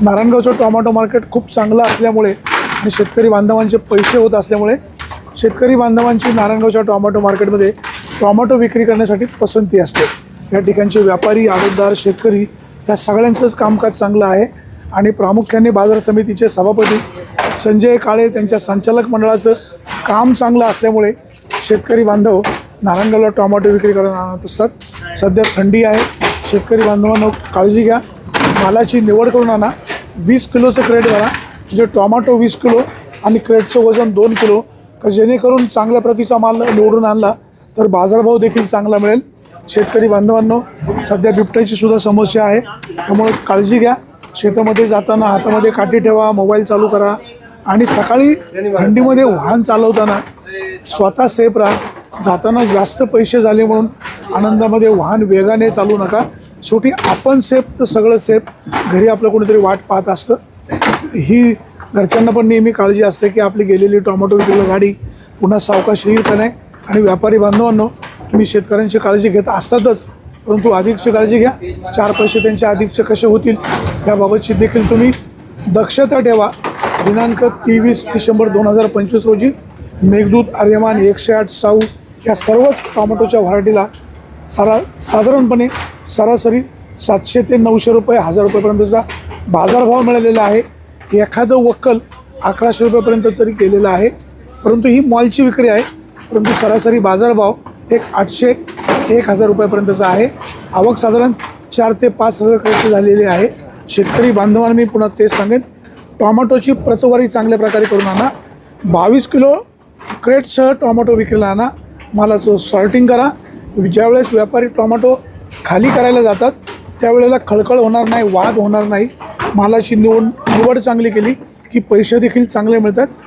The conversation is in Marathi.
नारायणगावचं टोमॅटो मार्केट खूप चांगलं असल्यामुळे आणि शेतकरी बांधवांचे पैसे होत असल्यामुळे शेतकरी बांधवांची नारायणगावच्या टोमॅटो मार्केटमध्ये टोमॅटो विक्री करण्यासाठी पसंती असते. या ठिकाणचे व्यापारी आडतदार शेतकरी या सगळ्यांचंच कामकाज चांगलं आहे आणि प्रामुख्याने बाजार समितीचे सभापती संजय काळे त्यांच्या संचालक मंडळाचं काम चांगलं असल्यामुळे शेतकरी बांधव नारायणगावला टोमॅटो विक्री करायला आणत असतात. सध्या थंडी आहे. शेतकरी बांधवांना काळजी घ्या. मालाची निवड करून आणा. वीस किलोचं क्रेट घाला म्हणजे टोमॅटो वीस किलो आणि क्रेटचं वजन दोन किलो. का जेणेकरून चांगल्या प्रतीचा माल निवडून आणला तर बाजारभाव देखील चांगला मिळेल. शेतकरी बांधवांनो सध्या बिबट्याची सुद्धा समस्या आहे. त्यामुळे काळजी घ्या. शेतामध्ये जाताना हातामध्ये काठी ठेवा मोबाईल चालू करा. आणि सकाळी थंडीमध्ये वाहन चालवताना स्वतः सेफ राहा. जाताना जास्त पैसे झाले म्हणून आनंदामध्ये वाहन वेगाने चालू नका. शेवटी आपण सेफ तर सगळं सेफ. घरी आपलं कोणीतरी वाट पाहत असतं. ही घरच्यांना पण नेहमी काळजी असते की आपली गेलेली टोमॅटो विक्रीला गाडी पुन्हा सावकाश येईल का नाही. आणि व्यापारी बांधवांनो तुम्ही शेतकऱ्यांची काळजी घेत असतातच परंतु अधिकची काळजी घ्या. चार पैसे त्यांच्या अधिकचे कसे होतील याबाबतची देखील तुम्ही दक्षता ठेवा. दिनांक तेवीस डिसेंबर दोन हजार पंचवीस रोजी मेघदूत आर्यमान एकशे आठ साऊ या सर्वच टोमॅटोच्या व्हरायटीला सारा साधारणपणे सरासरी सातशे ते नऊशे रुपये हजार रुपयेपर्यंतचा बाजारभाव मिळालेला आहे. एखादं वक्कल अकराशे रुपयेपर्यंत तरी गेलेलं आहे. परंतु ही मॉलची विक्री आहे. परंतु सरासरी बाजारभाव एक आठशे एक हजार रुपयापर्यंतचा आहे. आवक साधारण चार ते पाच हजार रुपयाची झालेली आहे. शेतकरी बांधवांना मी पुन्हा तेच सांगेन. टोमॅटोची प्रतवारी चांगल्या प्रकारे करून आणा. बावीस किलो क्रेटसह टोमॅटो विक्रीला आणा. मालाचं सॉर्टिंग करा. ज्यावेळेस व्यापारी टोमॅटो खाली करायला जातात त्यावेळेला खळखळ होणार नाही वाद होणार नाही. मालाची निवड निवड चांगली केली की पैसे देखील चांगले मिळतात.